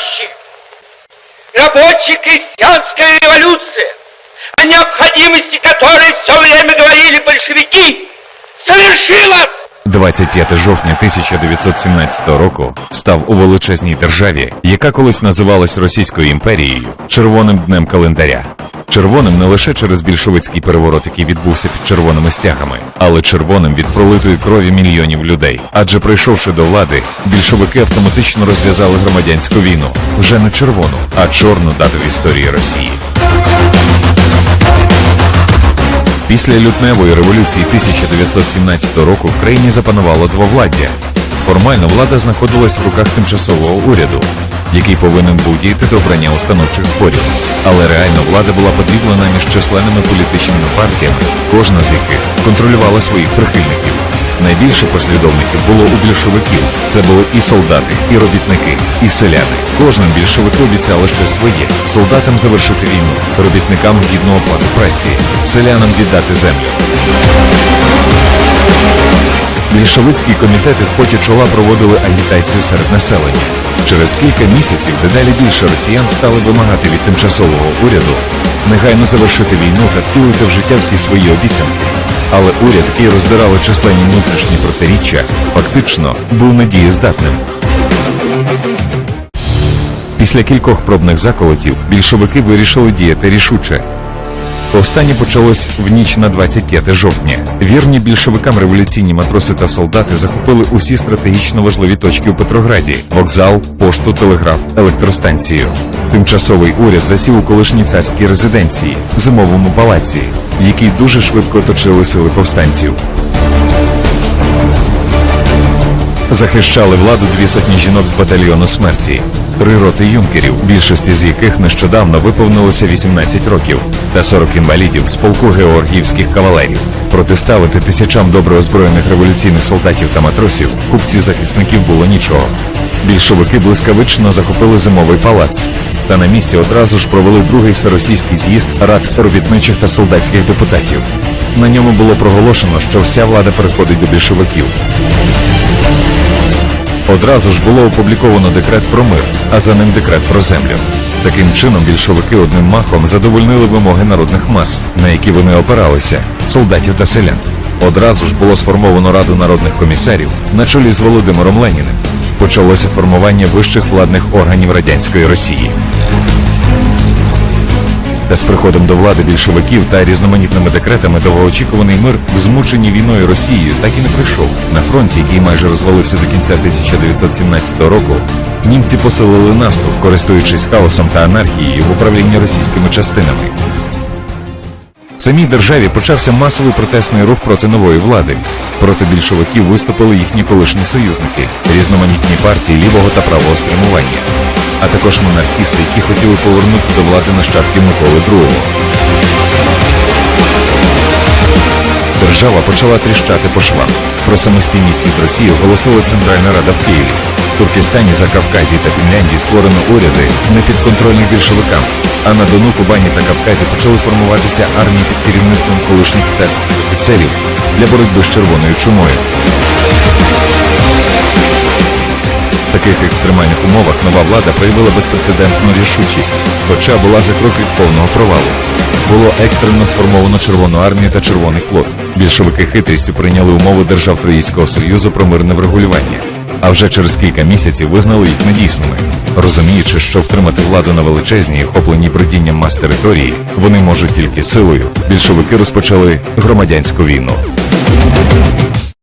товарищи! Рабоче-крестьянская революция, о необходимости которой все время говорили большевики, совершилась! 25 жовтня 1917 року став у величезній державі, яка колись називалась Російською імперією, червоним днем календаря. Червоним не лише через більшовицький переворот, який відбувся під червоними стягами, але червоним від пролитої крові мільйонів людей. Адже прийшовши до влади, більшовики автоматично розв'язали громадянську війну вже не червону, а чорну дату в історії Росії. Після лютневої революції 1917 року в країні запанувало двовладдя. Формально влада знаходилась в руках тимчасового уряду, який повинен був діяти до обрання установчих зборів. Але реально влада була подріблена між численними політичними партіями, кожна з яких контролювала своїх прихильників. Найбільше послідовників було у більшовиків. Це були і солдати, і робітники, і селяни. Кожним більшовики обіцяли щось своє: солдатам завершити війну, робітникам гідну оплату праці, селянам віддати землю. Більшовицькі комітети в поті чола проводили агітацію серед населення. Через кілька місяців дедалі більше росіян стали вимагати від тимчасового уряду негайно завершити війну та втілити в життя всі свої обіцянки. Але уряд, який роздирали численні внутрішні протиріччя, фактично був недієздатним. Після кількох пробних заколотів більшовики вирішили діяти рішуче. Повстання почалось в ніч на 25 жовтня. Вірні більшовикам революційні матроси та солдати захопили усі стратегічно важливі точки у Петрограді: вокзал, пошту, телеграф, електростанцію. Тимчасовий уряд засів у колишній царській резиденції, зимовому палаці, який дуже швидко оточили сили повстанців. Захищали владу дві сотні жінок з батальйону смерті, три роти юнкерів, більшості з яких нещодавно виповнилося 18 років, та 40 інвалідів з полку георгіївських кавалерів. Протиставити тисячам добре озброєних революційних солдатів та матросів купці захисників було нічого. Більшовики блискавично захопили зимовий палац, та на місці одразу ж провели другий всеросійський з'їзд рад робітничих та солдатських депутатів. На ньому було проголошено, що вся влада переходить до більшовиків. Одразу ж було опубліковано декрет про мир, а за ним декрет про землю. Таким чином більшовики одним махом задовольнили вимоги народних мас, на які вони опиралися солдатів та селян. Одразу ж було сформовано раду народних комісарів на чолі з Володимиром Леніним. Почалося формування вищих владних органів радянської Росії. Та з приходом до влади більшовиків та різноманітними декретами довгоочікуваний мир в змученій війною Росією так і не прийшов. На фронті, який майже розвалився до кінця 1917 року, німці посилили наступ, користуючись хаосом та анархією в управлінні російськими частинами. Самій державі почався масовий протестний рух проти нової влади. Проти більшовиків виступили їхні колишні союзники, різноманітні партії лівого та правого спрямування, а також монархісти, які хотіли повернути до влади нащадків Миколи II. Держава почала тріщати по швам. Про самостійність від Росії оголосила Центральна Рада в Києві. В Туркестані, Закавказі та Фінляндії створено уряди непідконтрольні більшовикам. А на Дону, Кубані та Кавказі почали формуватися армії під керівництвом колишніх царських офіцерів для боротьби з червоною чумою. Таких екстремальних умовах нова влада проявила безпрецедентну рішучість, хоча була за крок від повного провалу. Було екстрено сформовано Червону армію та Червоний флот. Більшовики хитрістю прийняли умови держав Троїцького союзу про мирне врегулювання, а вже через кілька місяців визнали їх недійсними. Розуміючи, що втримати владу на величезній, охопленій бродінням мас території, вони можуть тільки силою. Більшовики розпочали громадянську війну.